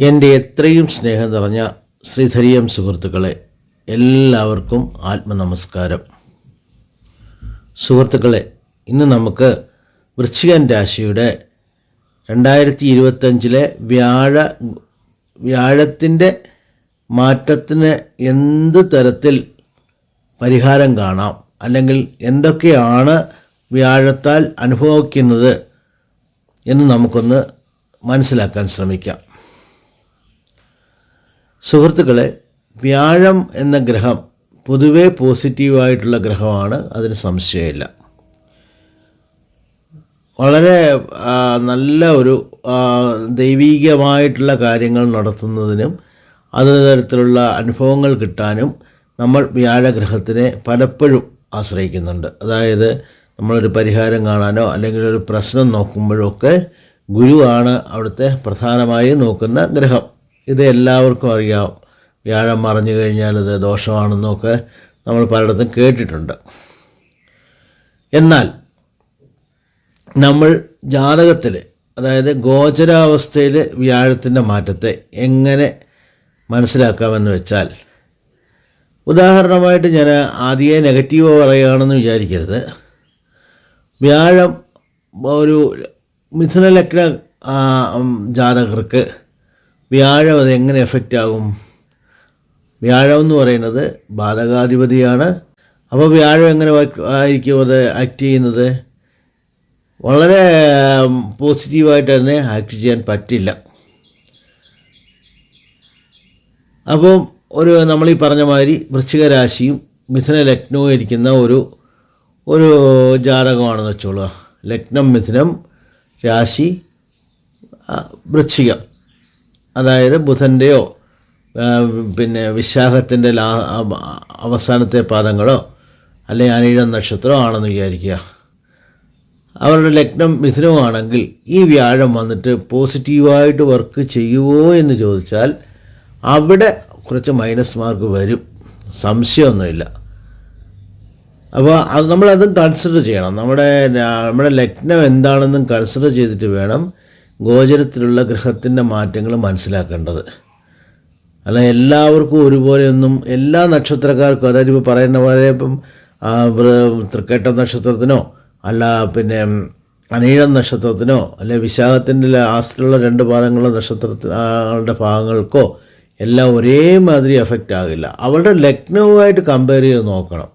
എന്റെ എത്രയും സ്നേഹം നിറഞ്ഞ ശ്രീധരിയം സുഹൃത്തുക്കളെ എല്ലാവർക്കും ആത്മനമസ്കാരം. സുഹൃത്തുക്കളെ ഇന്ന് നമുക്ക് വൃശ്ചികൻ രാശിയുടെ രണ്ടായിരത്തി ഇരുപത്തഞ്ചിലെ വ്യാഴ വ്യാഴത്തിന്റെ മാറ്റത്തിന് എന്ത് തരത്തിൽ പരിഹാരം കാണാം? അല്ലെങ്കിൽ എന്തൊക്കെയാണ് വ്യാഴത്താൽ അനുഭവിക്കുന്നത് എന്ന് നമുക്കൊന്ന് മനസ്സിലാക്കാൻ ശ്രമിക്കാം. സുഹൃത്തുക്കളെ വ്യാഴം എന്ന ഗ്രഹം പൊതുവേ പോസിറ്റീവായിട്ടുള്ള ഗ്രഹമാണ് അതിന് സംശയമില്ല. വളരെ നല്ല ഒരു ദൈവീകമായിട്ടുള്ള കാര്യങ്ങൾ നടത്തുന്നതിനും അത് തരത്തിലുള്ള അനുഭവങ്ങൾ കിട്ടാനും നമ്മൾ വ്യാഴഗ്രഹത്തിനെ പലപ്പോഴും ആശ്രയിക്കുന്നുണ്ട്. അതായത് നമ്മളൊരു പരിഹാരം കാണാനോ അല്ലെങ്കിൽ ഒരു പ്രശ്നം നോക്കുമ്പോഴൊക്കെ ഗുരുവാണ് അവിടുത്തെ പ്രധാനമായും നോക്കുന്ന ഗ്രഹം. ഇത് എല്ലാവർക്കും അറിയാം. വ്യാഴം മറഞ്ഞു കഴിഞ്ഞാൽ ഇത് ദോഷമാണെന്നൊക്കെ നമ്മൾ പലയിടത്തും കേട്ടിട്ടുണ്ട്. എന്നാൽ നമ്മൾ ജാതകത്തിൽ അതായത് ഗോചരാവസ്ഥയിൽ വ്യാഴത്തിന്റെ മാറ്റത്തെ എങ്ങനെ മനസ്സിലാക്കാമെന്ന് വെച്ചാൽ ഉദാഹരണമായിട്ട് ഞാൻ ആദ്യമേ നെഗറ്റീവ് പറയുകയാണെന്ന് വിചാരിക്കരുത്. വ്യാഴം ഒരു മിഥുന ലഗ്ന ജാതകർക്ക് വ്യാഴം അത് എങ്ങനെ എഫക്റ്റ് ആകും? വ്യാഴം എന്ന് പറയുന്നത് ബാധകാധിപതിയാണ്. അപ്പോൾ വ്യാഴം എങ്ങനെ ആയിരിക്കും അത് ആക്ട് ചെയ്യുന്നത്? വളരെ പോസിറ്റീവായിട്ട് തന്നെ ആക്ട് ചെയ്യാൻ പറ്റില്ല. അപ്പം ഒരു നമ്മൾ ഈ പറഞ്ഞ മാതിരി വൃശ്ചിക രാശിയും മിഥുന ലഗ്നവും ഇരിക്കുന്ന ഒരു ഒരു ജാതകമാണെന്ന് വെച്ചോളുക. ലഗ്നം മിഥുനം രാശി വൃശ്ചികം. അതായത് ബുധന്റെയോ പിന്നെ വിശാഖത്തിന്റെ ലാ അവസാനത്തെ പാദങ്ങളോ അല്ലെ അനീഴം നക്ഷത്രമോ ആണെന്ന് വിചാരിക്കുക. അവരുടെ ലഗ്നം മിഥുനമാണെങ്കിൽ ഈ വ്യാഴം വന്നിട്ട് പോസിറ്റീവായിട്ട് വർക്ക് ചെയ്യുമോ എന്ന് ചോദിച്ചാൽ അവിടെ കുറച്ച് മൈനസ് മാർക്ക് വരും. സംശയമൊന്നുമില്ല. അപ്പോൾ അത് നമ്മളതും കൺസിഡർ ചെയ്യണം. നമ്മുടെ നമ്മുടെ ലഗ്നം എന്താണെന്നും കൺസിഡർ ചെയ്തിട്ട് വേണം ഗോചരത്തിലുള്ള ഗ്രഹത്തിന്റെ മാറ്റങ്ങൾ മനസ്സിലാക്കേണ്ടത്. അല്ല എല്ലാവർക്കും ഒരുപോലെയൊന്നും എല്ലാ നക്ഷത്രക്കാർക്കും അതായത് ഇപ്പോൾ പറയുന്ന പോലെ ഇപ്പം തൃക്കേട്ട നക്ഷത്രത്തിനോ അല്ല പിന്നെ അനീഴം നക്ഷത്രത്തിനോ അല്ലെ വിശാഖത്തിന്റെ ലാസ്റ്റിലുള്ള രണ്ട് പാദങ്ങളുള്ള നക്ഷത്രങ്ങളുടെ ഭാഗങ്ങൾക്കോ എല്ലാം ഒരേമാതിരി എഫക്റ്റ് ആകില്ല. അവരുടെ ലഗ്നവുമായിട്ട് കമ്പയർ ചെയ്ത് നോക്കണം.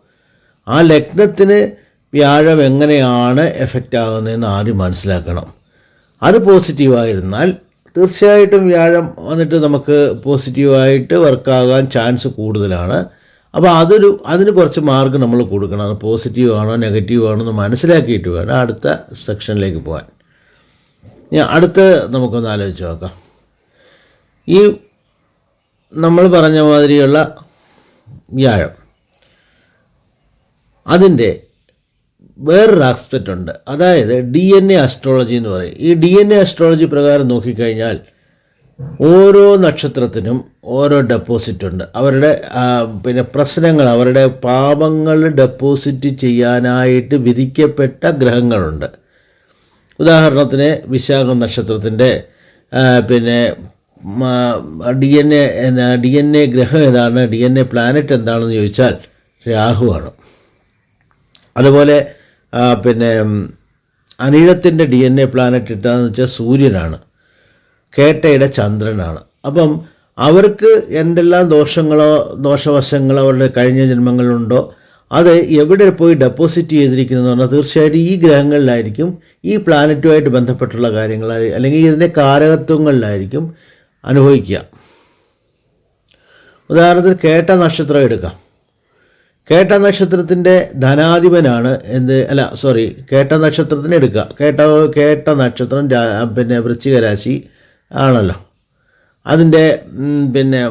ആ ലഗ്നത്തിന് വ്യാഴം എങ്ങനെയാണ് എഫക്റ്റ് ആകുന്നതെന്ന് ആദ്യം മനസ്സിലാക്കണം. അത് പോസിറ്റീവായിരുന്നാൽ തീർച്ചയായിട്ടും വ്യാഴം വന്നിട്ട് നമുക്ക് പോസിറ്റീവായിട്ട് വർക്കാകാൻ ചാൻസ് കൂടുതലാണ്. അപ്പോൾ അതൊരു അതിന് കുറച്ച് മാർക്ക് നമ്മൾ കൊടുക്കണം. അത് പോസിറ്റീവ് ആണോ നെഗറ്റീവ് ആണോ എന്ന് മനസ്സിലാക്കിയിട്ട് വേണം അടുത്ത സെക്ഷനിലേക്ക് പോകാൻ. ഞാൻ അടുത്ത് നമുക്കൊന്ന് ആലോചിച്ച് നോക്കാം. ഈ നമ്മൾ പറഞ്ഞ മാതിരിയുള്ള വ്യാഴം. അതിന്റെ വേറൊരു ആസ്പെക്റ്റ് ഉണ്ട്. അതായത് ഡി എൻ എ അസ്ട്രോളജി എന്ന് പറയും. ഈ ഡി എൻ എ അസ്ട്രോളജി പ്രകാരം നോക്കിക്കഴിഞ്ഞാൽ ഓരോ നക്ഷത്രത്തിനും ഓരോ ഡെപ്പോസിറ്റ് ഉണ്ട്. അവരുടെ പിന്നെ പ്രശ്നങ്ങൾ അവരുടെ പാപങ്ങൾ ഡെപ്പോസിറ്റ് ചെയ്യാനായിട്ട് വിധിക്കപ്പെട്ട ഗ്രഹങ്ങളുണ്ട്. ഉദാഹരണത്തിന് വിശാഖം നക്ഷത്രത്തിന്റെ പിന്നെ D N A D N A ഗ്രഹം ഏതാണ് ഡി എൻ എ പ്ലാനറ്റ് എന്താണെന്ന് ചോദിച്ചാൽ രാഹുവാണ്. അതുപോലെ പിന്നെ അനിഴത്തിന്റെ ഡി എൻ എ പ്ലാനറ്റ് ഇട്ടാന്ന് വെച്ചാൽ സൂര്യനാണ്. കേട്ടയുടെ ചന്ദ്രനാണ്. അപ്പം അവർക്ക് എന്തെല്ലാം ദോഷങ്ങളോ ദോഷവശങ്ങളോ അവരുടെ കഴിഞ്ഞ ജന്മങ്ങളുണ്ടോ അത് എവിടെ പോയി ഡെപ്പോസിറ്റ് ചെയ്തിരിക്കുന്നു പറഞ്ഞാൽ തീർച്ചയായിട്ടും ഈ ഗ്രഹങ്ങളിലായിരിക്കും ഈ പ്ലാനറ്റുമായിട്ട് ബന്ധപ്പെട്ടുള്ള കാര്യങ്ങൾ അല്ലെങ്കിൽ ഇതിന്റെ കാരകത്വങ്ങളിലായിരിക്കും അനുഭവിക്കുക. ഉദാഹരണത്തിന് കേട്ട നക്ഷത്രം എടുക്കാം. കേട്ട നക്ഷത്രത്തിന്റെ ധനാധിപനാണ് എന്ത് അല്ല സോറി കേട്ട നക്ഷത്രത്തിന് എടുക്കുക. കേട്ട കേട്ട നക്ഷത്രം പിന്നെ വൃശ്ചിക രാശി ആണല്ലോ അതിന്റെ പിന്നെ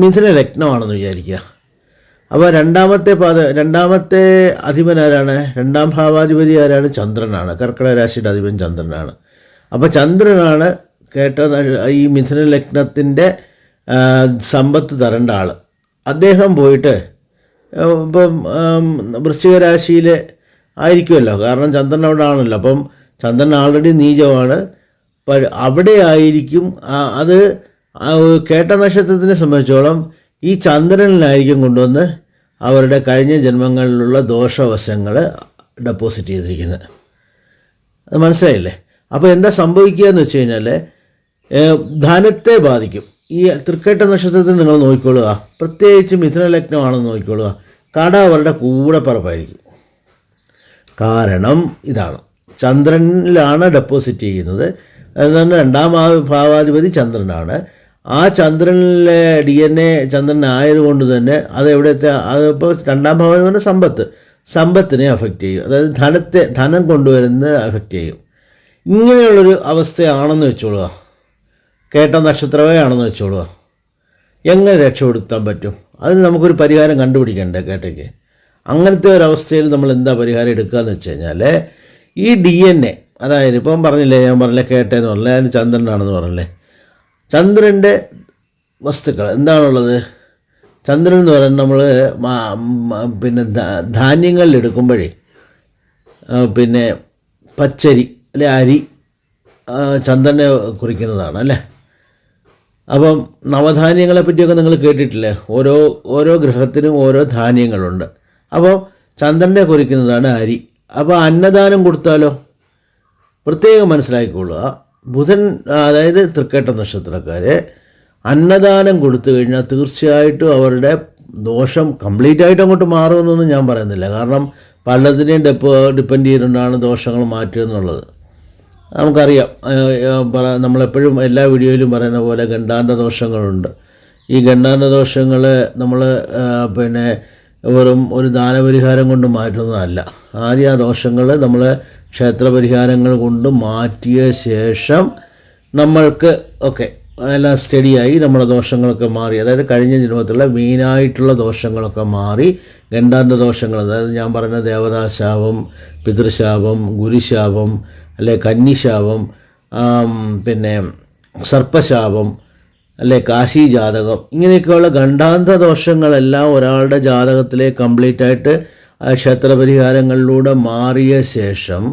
മിഥുന ലഗ്നമാണെന്ന് വിചാരിക്കുക. അപ്പോൾ രണ്ടാമത്തെ പാത രണ്ടാമത്തെ അധിപൻ ആരാണ്? രണ്ടാം ഭാവാധിപതി ആരാണ്? ചന്ദ്രനാണ്. കർക്കിടക രാശിയുടെ അധിപൻ ചന്ദ്രനാണ്. അപ്പോൾ ചന്ദ്രനാണ് കേട്ട ഈ മിഥുന ലഗ്നത്തിന്റെ സമ്പത്ത് തരേണ്ട ആൾ അദ്ദേഹം പോയിട്ട് ഇപ്പം വൃശ്ചിക രാശിയിൽ ആയിരിക്കുമല്ലോ. കാരണം ചന്ദ്രൻ അവിടെ ആണല്ലോ. അപ്പം ചന്ദ്രൻ ആൾറെഡി നീചമാണ്. അവിടെ ആയിരിക്കും. അത് കേട്ട നക്ഷത്രത്തിനെ സംബന്ധിച്ചോളം ഈ ചന്ദ്രനിലായിരിക്കും കൊണ്ടുവന്ന് അവരുടെ കഴിഞ്ഞ ജന്മങ്ങളിലുള്ള ദോഷവശങ്ങൾ ഡെപ്പോസിറ്റ് ചെയ്തിരിക്കുന്നത്. അത് മനസ്സിലായില്ലേ? അപ്പോൾ എന്താ സംഭവിക്കുക എന്ന് വെച്ച് കഴിഞ്ഞാൽ ധനത്തെ ബാധിക്കും. ഈ തൃക്കേട്ട നക്ഷത്രത്തിൽ നിങ്ങൾ നോക്കിക്കൊള്ളുക. പ്രത്യേകിച്ച് മിഥുന ലഗ്നമാണെന്ന് നോക്കിക്കൊള്ളുക. കട അവരുടെ കൂടെ പറപ്പായിരിക്കും കാരണം ഇതാണ്. ചന്ദ്രനിലാണ് ഡെപ്പോസിറ്റ് ചെയ്യുന്നത്. അതുകൊണ്ട് രണ്ടാം ഭാവ- ഭാവാധിപതി ചന്ദ്രനാണ്. ആ ചന്ദ്രനിലെ ഡി എൻ എ ചന്ദ്രനായതുകൊണ്ട് തന്നെ അത് എവിടുത്തെ അതിപ്പോൾ രണ്ടാം ഭാവം പറഞ്ഞാൽ സമ്പത്ത്. സമ്പത്തിനെ അഫക്റ്റ് ചെയ്യും. അതായത് ധനത്തെ ധനം കൊണ്ടുവരുന്നത് അഫക്റ്റ് ചെയ്യും. ഇങ്ങനെയുള്ളൊരു അവസ്ഥയാണെന്ന് വെച്ചോളുക. കേട്ട നക്ഷത്രമേ ആണെന്ന് വെച്ചോളുക. എങ്ങനെ രക്ഷപ്പെടുത്താൻ പറ്റും? അതിന് നമുക്കൊരു പരിഹാരം കണ്ടുപിടിക്കണ്ടേ കേട്ടയ്ക്ക് അങ്ങനത്തെ ഒരവസ്ഥയിൽ നമ്മൾ എന്താ പരിഹാരം എടുക്കുകയെന്ന് വെച്ച് കഴിഞ്ഞാൽ ഈ ഡി എൻ എ അതായത് ഇപ്പം പറഞ്ഞില്ലേ ഞാൻ പറഞ്ഞില്ലേ കേട്ടേന്ന് പറഞ്ഞില്ലേ അതിന് ചന്ദ്രനാണെന്ന് പറഞ്ഞില്ലേ? ചന്ദ്രന്റെ വസ്തുക്കൾ എന്താണുള്ളത്? ചന്ദ്രൻ എന്ന് പറയുന്നത് നമ്മൾ പിന്നെ ധാന്യങ്ങളിൽ എടുക്കുമ്പോഴേ പിന്നെ പച്ചരി അല്ലെ അരി ചന്ദ്രനെ കുറിക്കുന്നതാണ് അല്ലേ? അപ്പം നവധാന്യങ്ങളെ പറ്റിയൊക്കെ നിങ്ങൾ കേട്ടിട്ടില്ലേ? ഓരോ ഓരോ ഗ്രഹത്തിനും ഓരോ ധാന്യങ്ങളുണ്ട്. അപ്പോൾ ചന്ദ്രനെ കുറിക്കുന്നതാണ് അരി. അപ്പോൾ അന്നദാനം കൊടുത്താലോ? പ്രത്യേകം മനസ്സിലാക്കിക്കൊള്ളുക. ബുധൻ അതായത് തൃക്കേട്ട നക്ഷത്രക്കാർ അന്നദാനം കൊടുത്തു കഴിഞ്ഞാൽ തീർച്ചയായിട്ടും അവരുടെ ദോഷം കംപ്ലീറ്റ് ആയിട്ട് അങ്ങോട്ട് മാറുമെന്നൊന്നും ഞാൻ പറയുന്നില്ല. കാരണം പലതിനെയും ഡെപ്പ് ഡിപ്പെൻഡ് ചെയ്തുകൊണ്ടാണ് ദോഷങ്ങൾ മാറ്റുക എന്നുള്ളത്. നമുക്കറിയാം. നമ്മളെപ്പോഴും എല്ലാ വീഡിയോയിലും പറയുന്ന പോലെ ഗണ്ടാന്ത ദോഷങ്ങളുണ്ട് ഈ ഗണ്ടാന്ത ദോഷങ്ങൾ നമ്മൾ പിന്നെ വെറും ഒരു ദാനപരിഹാരം കൊണ്ട് മാറ്റുന്നതല്ല. ആദ്യം ആ ദോഷങ്ങൾ നമ്മൾ ക്ഷേത്രപരിഹാരങ്ങൾ കൊണ്ട് മാറ്റിയ ശേഷം നമ്മൾക്ക് ഓക്കെ എല്ലാം സ്റ്റഡിയായി നമ്മുടെ ദോഷങ്ങളൊക്കെ മാറി. അതായത് കഴിഞ്ഞ ജന്മത്തിലുള്ള മെയിനായിട്ടുള്ള ദോഷങ്ങളൊക്കെ മാറി ഗണ്ടാന്ത ദോഷങ്ങൾ അതായത് ഞാൻ പറഞ്ഞ ദേവതാശാപം പിതൃശാപം ഗുരുശാപം അല്ലെ കന്നിശാപം പിന്നെ സർപ്പശാപം അല്ലെ കാശി ജാതകം ഇങ്ങനെയൊക്കെയുള്ള ഗണ്ഡാന്ത ദോഷങ്ങളെല്ലാം ഒരാളുടെ ജാതകത്തിലെ കംപ്ലീറ്റ് ആയിട്ട് ക്ഷേത്രപരിഹാരങ്ങളിലൂടെ മാറിയ ശേഷം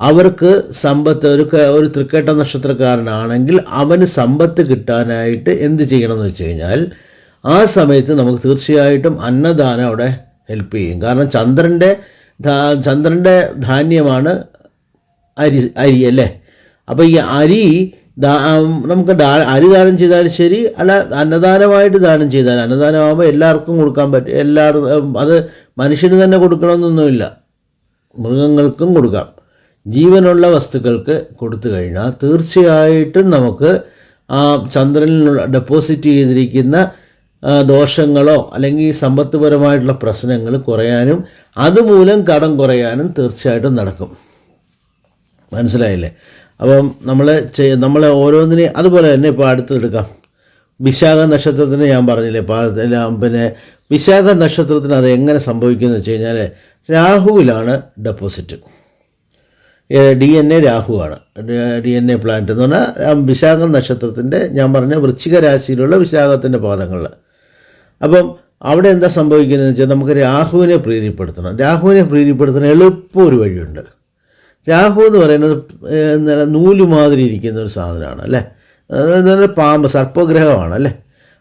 അവർക്ക് സമ്പത്ത് ഒരു ഒരു തൃക്കേട്ട നക്ഷത്രക്കാരനാണെങ്കിൽ അവന് സമ്പത്ത് കിട്ടാനായിട്ട് എന്ത് ചെയ്യണമെന്ന് വെച്ച് കഴിഞ്ഞാൽ ആ സമയത്ത് നമുക്ക് തീർച്ചയായിട്ടും അന്നദാനം അവിടെ ഹെൽപ്പ് ചെയ്യും. കാരണം ചന്ദ്രന്റെ ചന്ദ്രന്റെ ധാന്യമാണ് അരി അരി അല്ലേ? അപ്പോൾ ഈ അരി നമുക്ക് അരി ദാനം ചെയ്താലും ശരി അല്ല അന്നദാനമായിട്ട് ദാനം ചെയ്താൽ അന്നദാനമാകുമ്പോൾ എല്ലാവർക്കും കൊടുക്കാൻ പറ്റും. എല്ലാവർക്കും അത് മനുഷ്യന് തന്നെ കൊടുക്കണമെന്നൊന്നുമില്ല. മൃഗങ്ങൾക്കും കൊടുക്കാം. ജീവനുള്ള വസ്തുക്കൾക്ക് കൊടുത്തു കഴിഞ്ഞാൽ തീർച്ചയായിട്ടും നമുക്ക് ആ ചന്ദ്രനിലുള്ള ഡെപ്പോസിറ്റ് ചെയ്തിരിക്കുന്ന ദോഷങ്ങളോ അല്ലെങ്കിൽ സമ്പത്തുപരമായിട്ടുള്ള പ്രശ്നങ്ങൾ കുറയാനും അതുമൂലം കടം കുറയാനും തീർച്ചയായിട്ടും നടക്കും. മനസ്സിലായില്ലേ? അപ്പം നമ്മൾ നമ്മൾ ഓരോന്നിനെ അതുപോലെ തന്നെ ഇപ്പോൾ അടുത്തെടുക്കാം. വിശാഖ നക്ഷത്രത്തിന് ഞാൻ പറഞ്ഞില്ലേ പിന്നെ വിശാഖ നക്ഷത്രത്തിന് അത് എങ്ങനെ സംഭവിക്കുമെന്ന് വെച്ച് കഴിഞ്ഞാൽ രാഹുവിലാണ് ഡെപ്പോസിറ്റ് ഡി എൻ എ രാഹുവാണ്. ഡി എൻ എ പ്ലാന്റ് എന്ന് പറഞ്ഞാൽ വിശാഖ നക്ഷത്രത്തിന്റെ ഞാൻ പറഞ്ഞ വൃശ്ചിക രാശിയിലുള്ള വിശാഖത്തിന്റെ പാദങ്ങളിൽ അപ്പം അവിടെ എന്താ സംഭവിക്കുന്നതെന്ന് വെച്ചാൽ നമുക്ക് രാഹുവിനെ പ്രീതിപ്പെടുത്തണം. രാഹുവിനെ പ്രീതിപ്പെടുത്തുന്ന എളുപ്പം ഒരു വഴിയുണ്ട്. രാഹു എന്ന് പറയുന്നത് എന്താ നൂൽ മാതിരി ഇരിക്കുന്ന ഒരു സാധനമാണ് അല്ലേ? അതായത് പാമ്പ് സർപ്പഗ്രഹമാണ് അല്ലേ?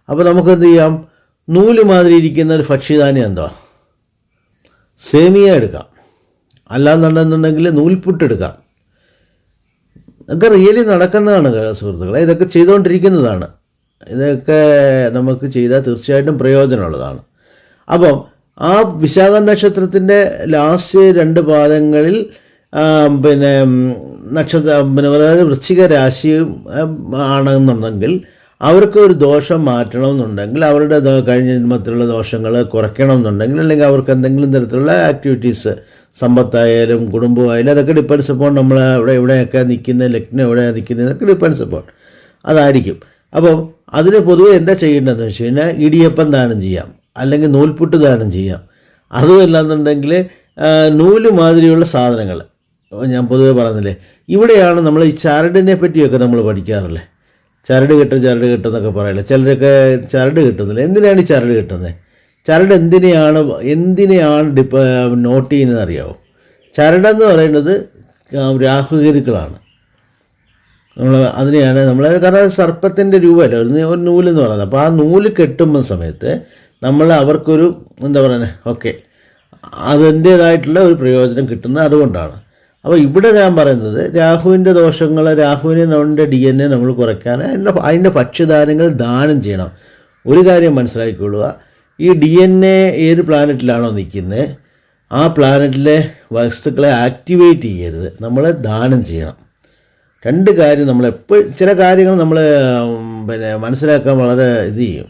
അപ്പോൾ നമുക്ക് എന്ത് ചെയ്യാം? നൂൽ മാതിരി ഇരിക്കുന്ന ഒരു ഭക്ഷ്യധാന്യം എന്തോ? സേമിയ എടുക്കാം. അല്ലാന്നുണ്ടെന്നുണ്ടെങ്കിൽ നൂൽപുട്ട് എടുക്കാം. ഇതൊക്കെ റിയലി നടക്കുന്നതാണ് സുഹൃത്തുക്കളെ. ഇതൊക്കെ ചെയ്തുകൊണ്ടിരിക്കുന്നതാണ്. ഇതൊക്കെ നമുക്ക് ചെയ്താൽ തീർച്ചയായിട്ടും പ്രയോജനമുള്ളതാണ്. അപ്പം ആ വിശാഖ നക്ഷത്രത്തിന്റെ ലാസ്റ്റ് രണ്ട് പാദങ്ങളിൽ പിന്നെ നക്ഷത്ര പിന്നെ അതായത് വൃശ്ചിക രാശിയും ഉം, ആണെന്നുണ്ടെങ്കിൽ അവർക്ക് ഒരു ദോഷം മാറ്റണമെന്നുണ്ടെങ്കിൽ അവരുടെ ദോ- കഴിഞ്ഞ ജന്മത്തിലുള്ള ദോഷങ്ങൾ കുറയ്ക്കണം എന്നുണ്ടെങ്കിൽ അല്ലെങ്കിൽ അവർക്ക് എന്തെങ്കിലും തരത്തിലുള്ള ആക്ടിവിറ്റീസ് സമ്പത്തായാലും കുടുംബമായാലും അതൊക്കെ ഡിപ്പെൻസ് അപ്പോൾ നമ്മൾ അവിടെ എവിടെയൊക്കെ നിൽക്കുന്ന ലഗ്നം എവിടെയാണ് നിൽക്കുന്നത് അതൊക്കെ ഡിപ്പെൻസ് അപ്പോൾ അതായിരിക്കും. അപ്പോൾ അതിന് പൊതുവെ എന്താ ചെയ്യേണ്ടതെന്ന് വെച്ച് കഴിഞ്ഞാൽ ഇടിയപ്പം ദാനം ചെയ്യാം. അല്ലെങ്കിൽ നൂൽപുട്ട് ദാനം ചെയ്യാം. അതുമല്ലാന്നുണ്ടെങ്കിൽ നൂൽ മാതിരിയുള്ള സാധനങ്ങൾ. ഞാൻ പൊതുവേ പറഞ്ഞില്ലേ ഇവിടെയാണ് നമ്മൾ ഈ ചരടിനെ പറ്റിയൊക്കെ നമ്മൾ പഠിക്കാറില്ലേ? ചരട് കിട്ടും ചരട് കിട്ടും എന്നൊക്കെ പറയില്ല. ചിലരൊക്കെ ചരട് കിട്ടുന്നില്ല. എന്തിനാണ് ഈ ചരട് കിട്ടുന്നത് ചരട് എന്തിനെയാണ് എന്തിനെയാണ് ഡിപ്പ നോട്ട് ചെയ്യുന്നത് അറിയാമോ ചരടെന്ന് പറയുന്നത് രാഹുകരുക്കളാണ് നമ്മൾ അതിനെയാണ് നമ്മൾ കാരണം സർപ്പത്തിന്റെ രൂപമല്ല? ഒരു ഒരു നൂലെന്ന് പറയുന്നത്. അപ്പോൾ ആ നൂൽ കെട്ടുമ്പോൾ സമയത്ത് നമ്മൾ അവർക്കൊരു എന്താ പറയുന്നത് ഓക്കെ അതിന്റേതായിട്ടുള്ള ഒരു പ്രയോജനം കിട്ടുന്നത് അതുകൊണ്ടാണ്. അപ്പോൾ ഇവിടെ ഞാൻ പറയുന്നത് രാഹുവിന്റെ ദോഷങ്ങൾ രാഹുവിനെ നമ്മുടെ ഡി എൻ എ നമ്മൾ കുറയ്ക്കാൻ അതിന്റെ അതിന്റെ ഭക്ഷ്യധാന്യങ്ങൾ ദാനം ചെയ്യണം. ഒരു കാര്യം മനസ്സിലാക്കിക്കൊള്ളുക. ഈ ഡി എൻ എ ഏത് പ്ലാനറ്റിലാണോ നിൽക്കുന്നത് ആ പ്ലാനറ്റിലെ വസ്തുക്കളെ ആക്ടിവേറ്റ് ചെയ്യരുത്. നമ്മൾ ദാനം ചെയ്യണം. രണ്ട് കാര്യം നമ്മൾ എപ്പോൾ ചില കാര്യങ്ങൾ നമ്മൾ പിന്നെ മനസ്സിലാക്കാൻ വളരെ ഇത് ചെയ്യും.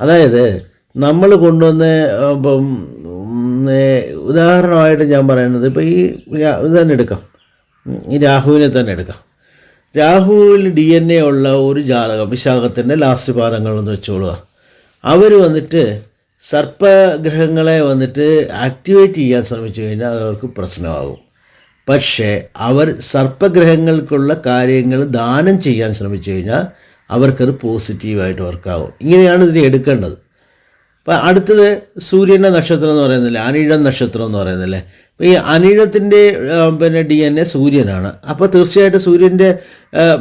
അതായത് നമ്മൾ കൊണ്ടുവന്ന് ഇപ്പം ഉദാഹരണമായിട്ട് ഞാൻ പറയുന്നത് ഇപ്പോൾ ഈ ഇത് തന്നെ എടുക്കാം. ഈ രാഹുവിനെ തന്നെ എടുക്കാം. രാഹുവിൽ ഡി എൻ എ ഉള്ള ഒരു ജാതകം വിശാഖത്തിന്റെ ലാസ്റ്റ് പാദങ്ങളെന്ന് വെച്ചോളുക. അവർ വന്നിട്ട് സർപ്പഗ്രഹങ്ങളെ വന്നിട്ട് ആക്ടിവേറ്റ് ചെയ്യാൻ ശ്രമിച്ചു കഴിഞ്ഞാൽ അവർക്ക് പ്രശ്നമാകും. പക്ഷേ അവർ സർപ്പഗ്രഹങ്ങൾക്കുള്ള കാര്യങ്ങൾ ദാനം ചെയ്യാൻ ശ്രമിച്ചു കഴിഞ്ഞാൽ അവർക്കത് പോസിറ്റീവായിട്ട് വർക്കാകും ഇങ്ങനെയാണ് ഇതിനെ എടുക്കേണ്ടത്. അപ്പം അടുത്തത് സൂര്യന്റെ നക്ഷത്രം എന്ന് പറയുന്നില്ലേ? അനിഴം നക്ഷത്രം എന്ന് പറയുന്നില്ലേ? അപ്പോൾ ഈ അനിഴത്തിന്റെ പിന്നെ ഡി എൻ എ സൂര്യനാണ്. അപ്പോൾ തീർച്ചയായിട്ടും സൂര്യന്റെ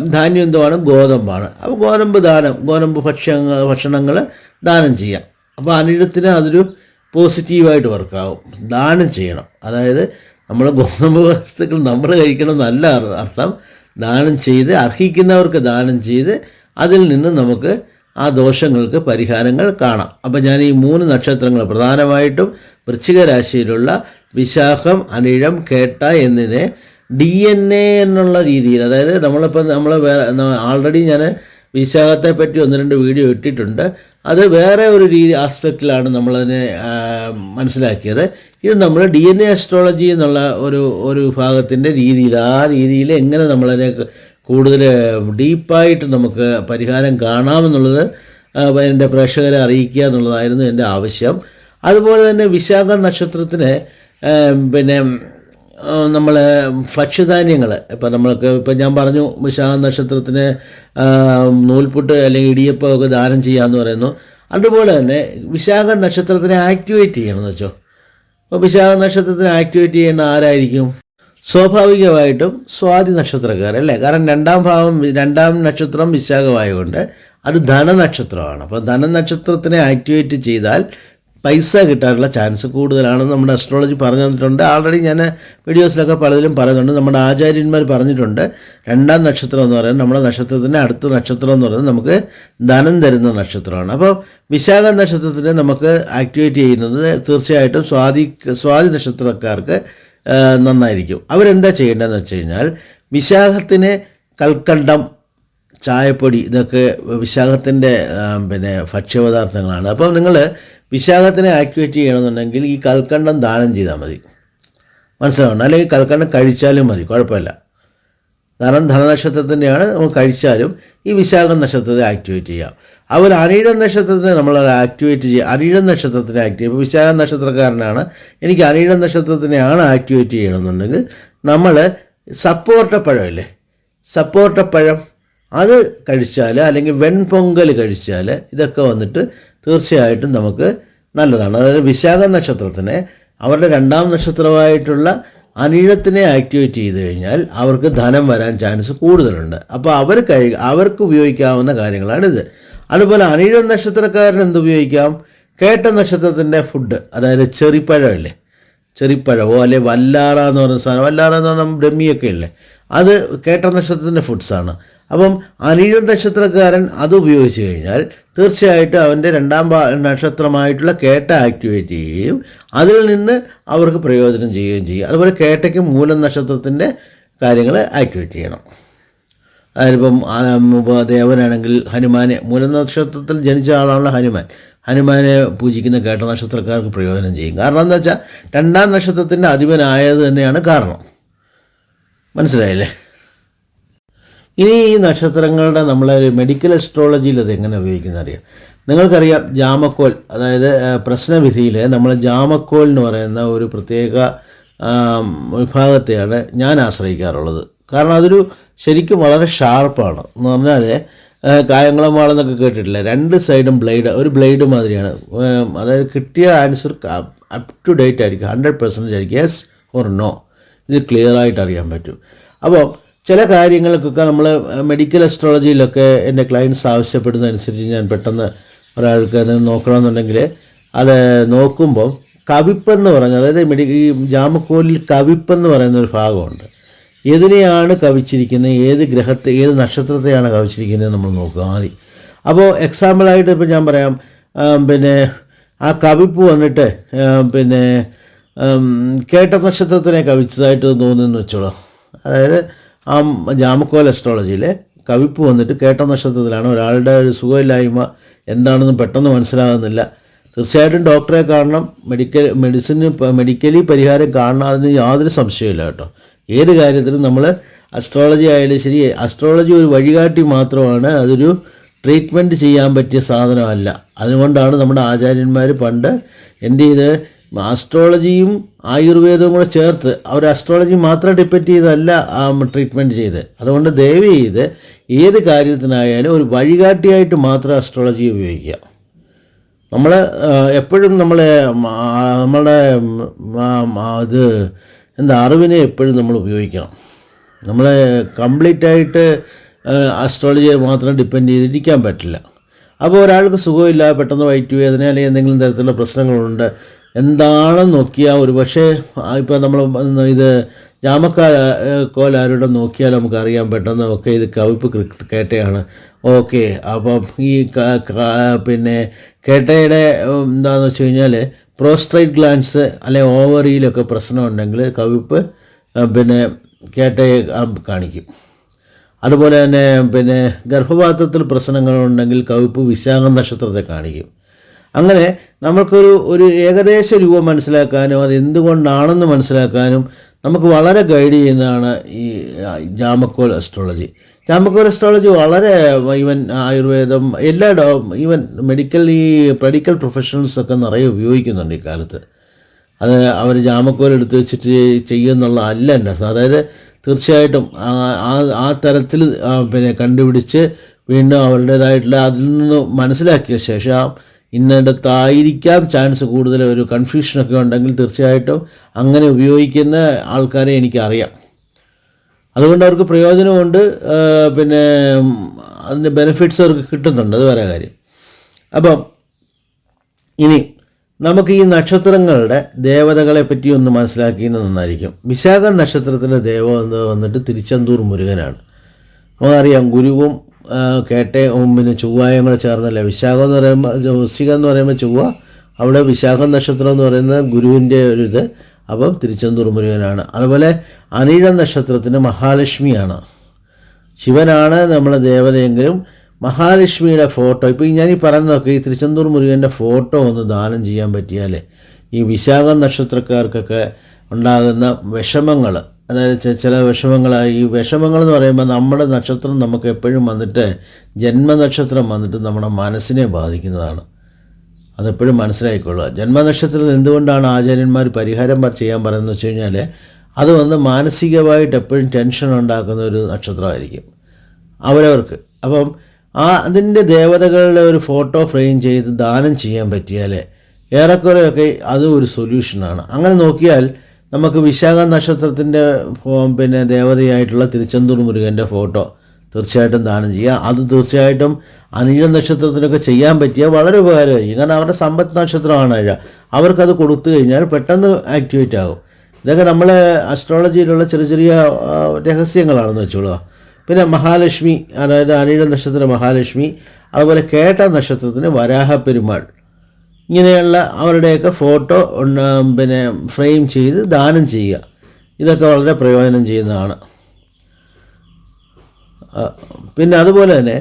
ധാന്യം എന്തുവാണ്? ഗോതമ്പാണ്. അപ്പോൾ ഗോതമ്പ് ദാനം ഗോതമ്പ് ഭക്ഷ്യങ്ങൾ ഭക്ഷണങ്ങൾ ദാനം ചെയ്യാം. അപ്പോൾ അനിഴത്തിന് അതൊരു പോസിറ്റീവായിട്ട് വർക്കാവും. ദാനം ചെയ്യണം. അതായത് നമ്മൾ ഗോതമ്പ് വസ്തുക്കൾ നമ്മൾ കഴിക്കണം എന്നല്ല അർത്ഥം. ദാനം ചെയ്ത് അർഹിക്കുന്നവർക്ക് ദാനം ചെയ്ത് അതിൽ നിന്ന് നമുക്ക് ആ ദോഷങ്ങൾക്ക് പരിഹാരങ്ങൾ കാണാം. അപ്പം ഞാൻ ഈ മൂന്ന് നക്ഷത്രങ്ങൾ പ്രധാനമായിട്ടും വൃശ്ചിക രാശിയിലുള്ള വിശാഖം അനിഴം കേട്ട എന്നിനെ ഡി എൻ എ എന്നുള്ള രീതിയിൽ അതായത് നമ്മളിപ്പോൾ നമ്മൾ ആൾറെഡി ഞാൻ വിശാഖത്തെ പറ്റി ഒന്ന് രണ്ട് വീഡിയോ ഇട്ടിട്ടുണ്ട്. അത് വേറെ ഒരു രീതി ആസ്പെക്റ്റിലാണ് നമ്മളതിനെ മനസ്സിലാക്കിയത്. ഇത് നമ്മൾ ഡി എൻ എ അസ്ട്രോളജി എന്നുള്ള ഒരു ഒരു വിഭാഗത്തിന്റെ രീതിയിൽ ആ രീതിയിൽ എങ്ങനെ നമ്മളതിനെ കൂടുതൽ ഡീപ്പായിട്ട് നമുക്ക് പരിഹാരം കാണാമെന്നുള്ളത് എന്റെ പ്രേക്ഷകരെ അറിയിക്കുക എന്നുള്ളതായിരുന്നു എന്റെ ആവശ്യം. അതുപോലെ തന്നെ വിശാഖ നക്ഷത്രത്തിന് പിന്നെ നമ്മൾ ഭക്ഷ്യധാന്യങ്ങൾ ഇപ്പം നമ്മൾക്ക് ഇപ്പം ഞാൻ പറഞ്ഞു വിശാഖ നക്ഷത്രത്തിന് നൂൽപുട്ട് അല്ലെങ്കിൽ ഇടിയപ്പം ഒക്കെ ദാനം ചെയ്യാമെന്ന് പറയുന്നു. അതുപോലെ തന്നെ വിശാഖ നക്ഷത്രത്തിനെ ആക്ടിവേറ്റ് ചെയ്യണമെന്ന് വെച്ചോ. അപ്പോൾ വിശാഖ നക്ഷത്രത്തിന് ആക്ടിവേറ്റ് ചെയ്യേണ്ട ആരായിരിക്കും? സ്വാഭാവികമായിട്ടും സ്വാതി നക്ഷത്രക്കാർ അല്ലേ? കാരണം രണ്ടാം ഭാവം രണ്ടാം നക്ഷത്രം വിശാഖമായതുകൊണ്ട് അത് ധനനക്ഷത്രമാണ്. അപ്പോൾ ധനനക്ഷത്രത്തിനെ ആക്ടിവേറ്റ് ചെയ്താൽ പൈസ കിട്ടാനുള്ള ചാൻസ് കൂടുതലാണെന്ന് നമ്മുടെ അസ്ട്രോളജി പറഞ്ഞു തന്നിട്ടുണ്ട്. ആൾറെഡി ഞാൻ വീഡിയോസിലൊക്കെ പലതിലും പറയുന്നുണ്ട്. നമ്മുടെ ആചാര്യന്മാർ പറഞ്ഞിട്ടുണ്ട്. രണ്ടാം നക്ഷത്രം എന്ന് പറയുന്നത് നമ്മുടെ നക്ഷത്രത്തിന്റെ അടുത്ത നക്ഷത്രം എന്ന് പറയുന്നത് നമുക്ക് ധനം തരുന്ന നക്ഷത്രമാണ്. അപ്പോൾ വിശാഖ നക്ഷത്രത്തിനെ നമുക്ക് ആക്ടിവേറ്റ് ചെയ്യുന്നത് തീർച്ചയായിട്ടും സ്വാതി സ്വാതി നക്ഷത്രക്കാർക്ക് നന്നായിരിക്കും. അവരെന്താ ചെയ്യേണ്ടതെന്ന് വെച്ച് കഴിഞ്ഞാൽ വിശാഖത്തിന് കൽക്കണ്ടം ചായപ്പൊടി ഇതൊക്കെ വിശാഖത്തിന്റെ പിന്നെ ഭക്ഷ്യപദാർത്ഥങ്ങളാണ്. അപ്പോൾ നിങ്ങൾ വിശാഖത്തിനെ ആക്ടിവേറ്റ് ചെയ്യണമെന്നുണ്ടെങ്കിൽ ഈ കൽക്കണ്ടം ദാനം ചെയ്താൽ മതി. മനസ്സിലാവണം അല്ലെങ്കിൽ കൽക്കണ്ടം കഴിച്ചാലും മതി. കുഴപ്പമില്ല. കാരണം ധനനക്ഷത്രത്തിന്റെയാണ് നമുക്ക് കഴിച്ചാലും ഈ വിശാഖ നക്ഷത്രത്തെ ആക്ടിവേറ്റ് ചെയ്യാം. അതുപോലെ അനീഴം നക്ഷത്രത്തെ നമ്മൾ ആക്ടിവേറ്റ് ചെയ്യുക. അനീഴം നക്ഷത്രത്തിനെ ആക്ടിവേറ്റ് ഇപ്പോൾ വിശാഖ നക്ഷത്രക്കാരനാണ്. എനിക്ക് അനീഴം നക്ഷത്രത്തിനെയാണ് ആക്ടിവേറ്റ് ചെയ്യണമെന്നുണ്ടെങ്കിൽ നമ്മൾ സപ്പോർട്ട പഴമില്ലേ സപ്പോർട്ട പഴം അത് കഴിച്ചാൽ അല്ലെങ്കിൽ വെൺപൊങ്കൽ കഴിച്ചാൽ ഇതൊക്കെ വന്നിട്ട് തീർച്ചയായിട്ടും നമുക്ക് നല്ലതാണ്. അതായത് വിശാഖ നക്ഷത്രത്തിനെ അവരുടെ രണ്ടാം നക്ഷത്രമായിട്ടുള്ള അനിഴത്തിനെ ആക്ടിവേറ്റ് ചെയ്ത് കഴിഞ്ഞാൽ അവർക്ക് ധനം വരാൻ ചാൻസ് കൂടുതലുണ്ട്. അപ്പോൾ അവർ കഴി അവർക്ക് ഉപയോഗിക്കാവുന്ന കാര്യങ്ങളാണിത്. അതുപോലെ അനിഴ നക്ഷത്രക്കാരൻ എന്ത് ഉപയോഗിക്കാം? കേട്ട നക്ഷത്രത്തിന്റെ ഫുഡ് അതായത് ചെറിപ്പഴമില്ലേ? ചെറിപ്പഴമോ അല്ലെ വല്ലാറ എന്ന് പറയുന്ന സാധനം? വല്ലാറ എന്ന് പറഞ്ഞാൽ ബ്രഹ്മിയൊക്കെ ഇല്ലേ? അത് കേട്ട നക്ഷത്രത്തിന്റെ ഫുഡ്സാണ് അപ്പം അനിഴ നക്ഷത്രക്കാരൻ അത് ഉപയോഗിച്ച് കഴിഞ്ഞാൽ തീർച്ചയായിട്ടും അവന്റെ രണ്ടാം നക്ഷത്രമായിട്ടുള്ള കേട്ട ആക്ടിവേറ്റ് ചെയ്യുകയും അതിൽ നിന്ന് അവർക്ക് പ്രയോജനം ചെയ്യുകയും ചെയ്യും. അതുപോലെ കേട്ടയ്ക്ക് മൂലം നക്ഷത്രത്തിന്റെ കാര്യങ്ങൾ ആക്ടിവേറ്റ് ചെയ്യണം. ഇപ്പം ദേവനാണെങ്കിൽ ഹനുമാനെ മൂലനക്ഷത്രത്തിൽ ജനിച്ച ആളാണല്ലോ ഹനുമാൻ. ഹനുമാനെ പൂജിക്കുന്ന കേട്ട നക്ഷത്രക്കാർക്ക് പ്രയോജനം ചെയ്യും. കാരണം എന്താ വെച്ചാൽ രണ്ടാം നക്ഷത്രത്തിന്റെ അധിപനായത് തന്നെയാണ് കാരണം. മനസ്സിലായില്ലേ? ഇനി ഈ നക്ഷത്രങ്ങളുടെ നമ്മളെ മെഡിക്കൽ അസ്ട്രോളജിയിൽ അത് എങ്ങനെ ഉപയോഗിക്കുന്നത് അറിയാം. നിങ്ങൾക്കറിയാം ജാമക്കോൽ അതായത് പ്രശ്നവിധിയിൽ നമ്മൾ ജാമക്കോൽ എന്ന് പറയുന്ന ഒരു പ്രത്യേക വിഭാഗത്തെയാണ് ഞാൻ ആശ്രയിക്കാറുള്ളത്. കാരണം അതൊരു ശരിക്കും വളരെ ഷാർപ്പാണ്. എന്ന് പറഞ്ഞാൽ കായംകുളം വാളെന്നൊക്കെ കേട്ടിട്ടില്ല? രണ്ട് സൈഡും ബ്ലേഡ് ഒരു ബ്ലേഡ് മാതിരിയാണ്. അതായത് കിട്ടിയ ആൻസർ അപ് ടു ഡേറ്റ് ആയിരിക്കും ഹൺഡ്രഡ് പെർസെന്റേജ് ആയിരിക്കും യെസ് ഓർ നോ. ഇത് ക്ലിയർ ആയിട്ട് അറിയാൻ പറ്റും. അപ്പോൾ ചില കാര്യങ്ങൾക്കൊക്കെ നമ്മൾ മെഡിക്കൽ അസ്ട്രോളജിയിലൊക്കെ എന്റെ ക്ലയൻസ് ആവശ്യപ്പെടുന്നതനുസരിച്ച് ഞാൻ പെട്ടെന്ന് ഒരാൾക്ക് അത് നോക്കണമെന്നുണ്ടെങ്കിൽ അത് നോക്കുമ്പം കവിപ്പെന്ന് പറഞ്ഞ അതായത് മെഡി ഈ ജാമക്കോലിൽ കവിപ്പെന്ന് പറയുന്ന ഒരു ഭാഗമുണ്ട്. ഏതിനെയാണ് കവിച്ചിരിക്കുന്നത്? ഏത് ഗ്രഹത്തെ ഏത് നക്ഷത്രത്തെയാണ് കവിച്ചിരിക്കുന്നത് നമ്മൾ നോക്കുക ആദ്യം. അപ്പോൾ എക്സാമ്പിളായിട്ട് ഇപ്പോൾ ഞാൻ പറയാം. പിന്നെ ആ കവിപ്പ് വന്നിട്ട് പിന്നെ കേട്ട നക്ഷത്രത്തിനെ കവിച്ചതായിട്ട് തോന്നുന്നു വെച്ചോളൂ. അതായത് ആ ജാമക്കോൽ അസ്ട്രോളജിയിലെ കവിപ്പ് വന്നിട്ട് കേട്ട നക്ഷത്രത്തിലാണ്. ഒരാളുടെ ഒരു സുഖമില്ലായ്മ എന്താണെന്ന് പെട്ടെന്ന് മനസ്സിലാകുന്നില്ല. തീർച്ചയായിട്ടും ഡോക്ടറെ കാണണം. മെഡിക്കൽ മെഡിസിന് മെഡിക്കലി പരിഹാരം കാണണം. അതിന് യാതൊരു സംശയമില്ല കേട്ടോ. ഏത് കാര്യത്തിലും നമ്മൾ അസ്ട്രോളജി ആയാലും ശരി അസ്ട്രോളജി ഒരു വഴികാട്ടി മാത്രമാണ് അതൊരു ട്രീറ്റ്മെന്റ് ചെയ്യാൻ പറ്റിയ സാധനമല്ല. അതുകൊണ്ടാണ് നമ്മുടെ ആചാര്യന്മാർ പണ്ട് എന്ത് ചെയ്ത് ആസ്ട്രോളജിയും ആയുർവേദവും കൂടെ ചേർത്ത് അവർ അസ്ട്രോളജി മാത്രം ഡിപ്പെൻഡ് ചെയ്തല്ല ട്രീറ്റ്മെന്റ് ചെയ്ത്. അതുകൊണ്ട് ദയവ് ചെയ്ത് ഏത് കാര്യത്തിനായാലും ഒരു വഴികാട്ടിയായിട്ട് മാത്രം അസ്ട്രോളജി ഉപയോഗിക്കുക. നമ്മൾ എപ്പോഴും നമ്മളെ നമ്മളുടെ അത് എന്താ അറിവിനെ എപ്പോഴും നമ്മൾ ഉപയോഗിക്കണം. നമ്മൾ കംപ്ലീറ്റ് ആയിട്ട് അസ്ട്രോളജിയെ മാത്രം ഡിപ്പെൻഡ് ചെയ്തിരിക്കാൻ പറ്റില്ല. അപ്പോൾ ഒരാൾക്ക് സുഖമില്ല പെട്ടെന്ന് വൈറ്റ് വേദന അല്ലെങ്കിൽ എന്തെങ്കിലും തരത്തിലുള്ള പ്രശ്നങ്ങളുണ്ട് എന്താണെന്ന് നോക്കിയാൽ ഒരു പക്ഷേ ഇപ്പോൾ നമ്മൾ ഇത് ജാമക്കാ കോലാരുടെ നോക്കിയാൽ നമുക്ക് അറിയാൻ പെട്ടെന്ന് ഒക്കെ ഇത് കവിപ്പ് കേട്ടയാണ്. ഓക്കെ അപ്പം ഈ പിന്നെ കേട്ടയുടെ എന്താണെന്ന് വെച്ച് കഴിഞ്ഞാൽ പ്രോസ്ട്രേറ്റ് ഗ്ലാൻസ് അല്ലെ ഓവറിയിലൊക്കെ പ്രശ്നമുണ്ടെങ്കിൽ കവിപ്പ് പിന്നെ കേട്ടയെ കാണിക്കും. അതുപോലെ തന്നെ പിന്നെ ഗർഭപാത്രത്തിൽ പ്രശ്നങ്ങളുണ്ടെങ്കിൽ കവിപ്പ് വിശാഖം നക്ഷത്രത്തെ കാണിക്കും. അങ്ങനെ നമുക്കൊരു ഒരു ഏകദേശ രൂപം മനസ്സിലാക്കാനും അത് എന്തുകൊണ്ടാണെന്ന് മനസ്സിലാക്കാനും നമുക്ക് വളരെ ഗൈഡ് ചെയ്യുന്നതാണ് ഈ ജാമക്കോൾ അസ്ട്രോളജി അസ്ട്രോളജി വളരെ ഈവൻ ആയുർവേദം എല്ലാ ഈവൻ മെഡിക്കൽ ഈ മെഡിക്കൽ പ്രൊഫഷണൽസ് ഒക്കെ നിറയെ ഉപയോഗിക്കുന്നുണ്ട് ഈ കാലത്ത് അത് അവർ ജാമക്കോൽ എടുത്തു വെച്ചിട്ട് ചെയ്യുമെന്നുള്ള അല്ല എന്റെ അർത്ഥം. അതായത് തീർച്ചയായിട്ടും ആ ആ തരത്തിൽ പിന്നെ കണ്ടുപിടിച്ച് വീണ്ടും അവരുടേതായിട്ടുള്ള അതിൽ നിന്ന് മനസ്സിലാക്കിയ ശേഷം ഇന്നിടത്തായിരിക്കാം ചാൻസ് കൂടുതൽ ഒരു കൺഫ്യൂഷനൊക്കെ ഉണ്ടെങ്കിൽ തീർച്ചയായിട്ടും അങ്ങനെ ഉപയോഗിക്കുന്ന ആൾക്കാരെ എനിക്കറിയാം. അതുകൊണ്ട് അവർക്ക് പ്രയോജനമുണ്ട് പിന്നെ അതിന്റെ ബെനിഫിറ്റ്സ് അവർക്ക് കിട്ടുന്നുണ്ട്. അത് വേറെ കാര്യം. അപ്പം ഇനി നമുക്ക് ഈ നക്ഷത്രങ്ങളുടെ ദേവതകളെ പറ്റി ഒന്ന് മനസ്സിലാക്കിയത് നന്നായിരിക്കും. വിശാഖ നക്ഷത്രത്തിന്റെ ദേവ എന്ന് വന്നിട്ട് തിരുച്ചെന്തൂർ മുരുകനാണ്. നമുക്കറിയാം ഗുരുവും കേട്ടെ പിന്നെ ചൊവ്വായും കൂടെ ചേർന്നല്ലേ? വിശാഖം എന്ന് പറയുമ്പോൾ വൃശ്ചികം എന്ന് പറയുമ്പോൾ ചൊവ്വ അവിടെ വിശാഖ നക്ഷത്രം എന്ന് പറയുന്നത് ഗുരുവിന്റെ ഒരു ഇത്. അപ്പം തിരുച്ചെന്തൂർ മുരുകനാണ്. അതുപോലെ അനിഴ നക്ഷത്രത്തിന് മഹാലക്ഷ്മിയാണ്. ശിവനാണ് നമ്മുടെ ദേവതയെങ്കിലും മഹാലക്ഷ്മിയുടെ ഫോട്ടോ. ഇപ്പോൾ ഞാൻ ഈ പറയുന്നതൊക്കെ ഈ തിരുച്ചെന്തൂർ മുരുകന്റെ ഫോട്ടോ ഒന്ന് ദാനം ചെയ്യാൻ പറ്റിയാൽ ഈ വിശാഖ നക്ഷത്രക്കാർക്കൊക്കെ ഉണ്ടാകുന്ന വിഷമങ്ങൾ അതായത് ചില വിഷമങ്ങൾ ഈ വിഷമങ്ങൾ എന്ന് പറയുമ്പോൾ നമ്മുടെ നക്ഷത്രം നമുക്ക് എപ്പോഴും വന്നിട്ട് ജന്മനക്ഷത്രം വന്നിട്ട് നമ്മുടെ മനസ്സിനെ ബാധിക്കുന്നതാണ്. അതെപ്പോഴും മനസ്സിലായിക്കൊള്ളുക. ജന്മനക്ഷത്രത്തിൽ എന്തുകൊണ്ടാണ് ആചാര്യന്മാർ പരിഹാരം ചെയ്യാൻ പറയുന്നത് വെച്ച് കഴിഞ്ഞാൽ അത് വന്ന് മാനസികമായിട്ട് എപ്പോഴും ടെൻഷൻ ഉണ്ടാക്കുന്ന ഒരു നക്ഷത്രമായിരിക്കും. അവരവർക്ക്. അപ്പം ആ അതിന്റെ ദേവതകളുടെ ഒരു ഫോട്ടോ ഫ്രെയിം ചെയ്ത് ദാനം ചെയ്യാൻ പറ്റിയാൽ ഏറെക്കുറെയൊക്കെ അത് ഒരു സൊല്യൂഷനാണ് അങ്ങനെ നോക്കിയാൽ നമുക്ക് വിശാഖ നക്ഷത്രത്തിന്റെ പിന്നെ ദേവതയായിട്ടുള്ള തിരുച്ചെന്തൂർ മുരുകന്റെ ഫോട്ടോ തീർച്ചയായിട്ടും ദാനം ചെയ്യുക. അത് തീർച്ചയായിട്ടും അനിഴ നക്ഷത്രത്തിനൊക്കെ ചെയ്യാൻ പറ്റിയ വളരെ ഉപകാരമായിരിക്കും കാരണം അവരുടെ സമ്പത്ത് നക്ഷത്രമാണ് അഴ. അവർക്കത് കൊടുത്തു കഴിഞ്ഞാൽ പെട്ടെന്ന് ആക്ടിവേറ്റ് ആകും. ഇതൊക്കെ നമ്മളെ അസ്ട്രോളജിയിലുള്ള ചെറിയ ചെറിയ രഹസ്യങ്ങളാണെന്ന് വെച്ചോളുക. പിന്നെ മഹാലക്ഷ്മി അതായത് അനിഴ നക്ഷത്ര മഹാലക്ഷ്മി അതുപോലെ കേട്ട നക്ഷത്രത്തിന് വരാഹ പെരുമാൾ ഇങ്ങനെയുള്ള അവരുടെയൊക്കെ ഫോട്ടോ പിന്നെ ഫ്രെയിം ചെയ്ത് ദാനം ചെയ്യുക. ഇതൊക്കെ വളരെ പ്രയോജനം ചെയ്യുന്നതാണ്. പിന്നെ അതുപോലെ തന്നെ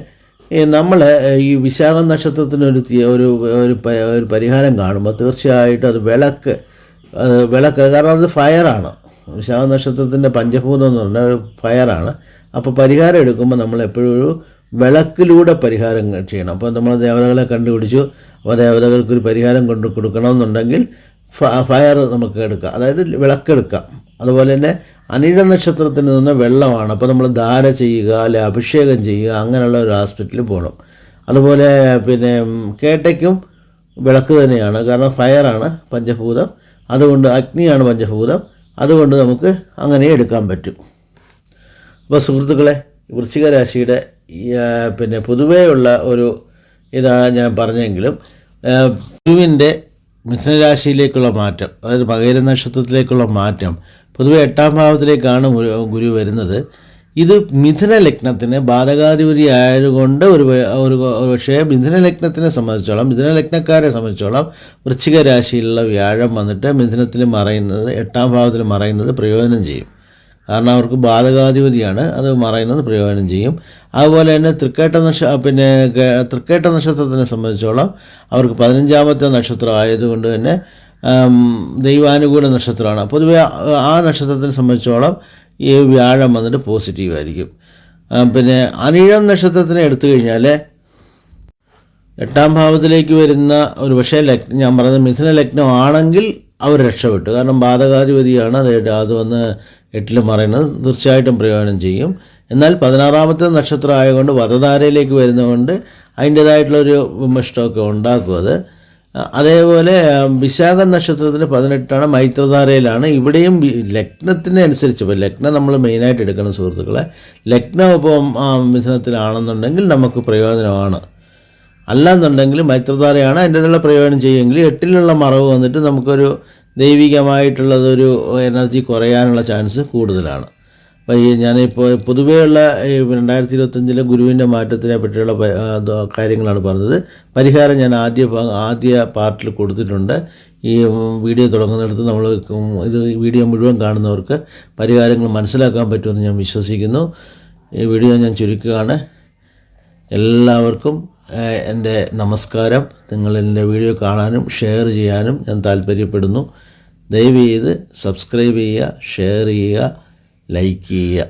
നമ്മൾ ഈ വിശാഖ നക്ഷത്രത്തിന് ഒരു ഒരു ഒരു പരിഹാരം കാണുമ്പോൾ തീർച്ചയായിട്ടും അത് വിളക്ക് വിളക്ക് കാരണം അത് ഫയറാണ്. വിശാഖ നക്ഷത്രത്തിന്റെ പഞ്ചഭൂതം എന്ന് പറഞ്ഞാൽ ഫയറാണ്. അപ്പോൾ പരിഹാരം എടുക്കുമ്പോൾ നമ്മൾ എപ്പോഴും ഒരു വിളക്കിലൂടെ പരിഹാരം ചെയ്യണം. അപ്പോൾ നമ്മൾ ദേവതകളെ കണ്ടുപിടിച്ചു. അപ്പോൾ ദേവതകൾക്കൊരു പരിഹാരം കൊണ്ട് കൊടുക്കണമെന്നുണ്ടെങ്കിൽ ഫയർ നമുക്ക് എടുക്കാം. അതായത് വിളക്കെടുക്കാം. അതുപോലെ തന്നെ അനിഴ നക്ഷത്രത്തിൽ നിന്ന് വെള്ളമാണ്. അപ്പോൾ നമ്മൾ ധാര ചെയ്യുക അല്ലെ അഭിഷേകം ചെയ്യുക അങ്ങനെയുള്ള ഒരു ഹോസ്പിറ്റലിൽ പോകണം അതുപോലെ പിന്നെ കേട്ടയ്ക്കും വിളക്ക് തന്നെയാണ്. കാരണം ഫയറാണ് പഞ്ചഭൂതം. അതുകൊണ്ട് അഗ്നിയാണ് പഞ്ചഭൂതം. അതുകൊണ്ട് നമുക്ക് അങ്ങനെ എടുക്കാൻ പറ്റും. അപ്പോൾ സുഹൃത്തുക്കളെ വൃശ്ചിക രാശിയുടെ പിന്നെ പൊതുവേ ഉള്ള ഒരു ഇതാണ് ഞാൻ പറഞ്ഞെങ്കിലും ഗുരുവിന്റെ മിഥുനരാശിയിലേക്കുള്ള മാറ്റം അതായത് മകര നക്ഷത്രത്തിലേക്കുള്ള മാറ്റം പൊതുവെ എട്ടാം ഭാവത്തിലേക്കാണ് ഗുരു- വരുന്നത്. ഇത് മിഥുന ലഗ്നത്തിന് ബാധകാധിപതി ആയതുകൊണ്ട് ഒരു ഒരു പക്ഷേ മിഥുന ലഗ്നത്തിനെ സംബന്ധിച്ചോളം മിഥുന ലഗ്നക്കാരെ സംബന്ധിച്ചോളം വൃശ്ചിക രാശിയിലുള്ള വ്യാഴം വന്നിട്ട് മിഥുനത്തിൽ മറയുന്നത് എട്ടാം ഭാവത്തിൽ മറയുന്നത് പ്രയോജനം ചെയ്യും. കാരണം അവർക്ക് ബാധകാധിപതിയാണ് അത് മറയുന്നത് പ്രയോജനം ചെയ്യും. അതുപോലെ തന്നെ തൃക്കേട്ട നക്ഷ പിന്നെ തൃക്കേട്ട നക്ഷത്രത്തിനെ സംബന്ധിച്ചോളം അവർക്ക് പതിനഞ്ചാമത്തെ നക്ഷത്രം ആയതുകൊണ്ട് തന്നെ ദൈവാനുകൂല നക്ഷത്രമാണ്. പൊതുവെ ആ- നക്ഷത്രത്തിനെ സംബന്ധിച്ചോളം ഈ വ്യാഴം വന്നിട്ട് പോസിറ്റീവായിരിക്കും പിന്നെ അനിഴം നക്ഷത്രത്തിനെ എടുത്തു കഴിഞ്ഞാൽ എട്ടാം ഭാവത്തിലേക്ക് വരുന്ന ഒരു പക്ഷേ ലഗ്നം ഞാൻ പറയുന്നത് മിഥുന ലഗ്നം ആണെങ്കിൽ അവർ രക്ഷപ്പെട്ടു. കാരണം ബാധകാധിപതിയാണ് അത് അത് വന്ന് എട്ടിൽ മറയുന്നത് തീർച്ചയായിട്ടും പ്രയോജനം ചെയ്യും. എന്നാൽ പതിനാറാമത്തെ നക്ഷത്രം ആയതുകൊണ്ട് വധധാരയിലേക്ക് വരുന്നതുകൊണ്ട് അതിന്റേതായിട്ടുള്ളൊരു വിമഷ്ടമൊക്കെ ഉണ്ടാക്കും അത്. അതേപോലെ വിശാഖ നക്ഷത്രത്തിന് പതിനെട്ടാണ് മൈത്രധാരയിലാണ്. ഇവിടെയും ലഗ്നത്തിനെ അനുസരിച്ച് ഇപ്പോൾ ലഗ്നം നമ്മൾ മെയിനായിട്ട് എടുക്കണം സുഹൃത്തുക്കളെ. ലഗ്നം ഇപ്പം മിഥുനത്തിലാണെന്നുണ്ടെങ്കിൽ നമുക്ക് പ്രയോജനമാണ്. അല്ലാന്നുണ്ടെങ്കിൽ മൈത്രധാരയാണ് അതിന്റെതുള്ള പ്രയോജനം ചെയ്യുമെങ്കിൽ എട്ടിലുള്ള മറവ് വന്നിട്ട് നമുക്കൊരു ദൈവികമായിട്ടുള്ളതൊരു എനർജി കുറയാനുള്ള ചാൻസ് കൂടുതലാണ്. അപ്പോൾ ഈ ഞാനിപ്പോൾ പൊതുവെയുള്ള ഈ രണ്ടായിരത്തി ഇരുപത്തഞ്ചിലെ ഗുരുവിന്റെ മാറ്റത്തിനെ പറ്റിയുള്ള കാര്യങ്ങളാണ് പറഞ്ഞത്. പരിഹാരം ഞാൻ ആദ്യ ആദ്യ പാർട്ടിൽ കൊടുത്തിട്ടുണ്ട്. ഈ വീഡിയോ തുടങ്ങുന്നിടത്ത് നമ്മൾ ഇത് വീഡിയോ മുഴുവൻ കാണുന്നവർക്ക് പരിഹാരങ്ങൾ മനസ്സിലാക്കാൻ പറ്റുമെന്ന് ഞാൻ വിശ്വസിക്കുന്നു. ഈ വീഡിയോ ഞാൻ ചുരുക്കുകയാണ്. എല്ലാവർക്കും എന്റെ നമസ്കാരം. നിങ്ങൾ എന്റെ വീഡിയോ കാണാനും ഷെയർ ചെയ്യാനും ഞാൻ താല്പര്യപ്പെടുന്നു. ദയവ് ചെയ്ത് സബ്സ്ക്രൈബ് ചെയ്യുക ഷെയർ ചെയ്യുക. ലൈക്ക് ചെയ്യുക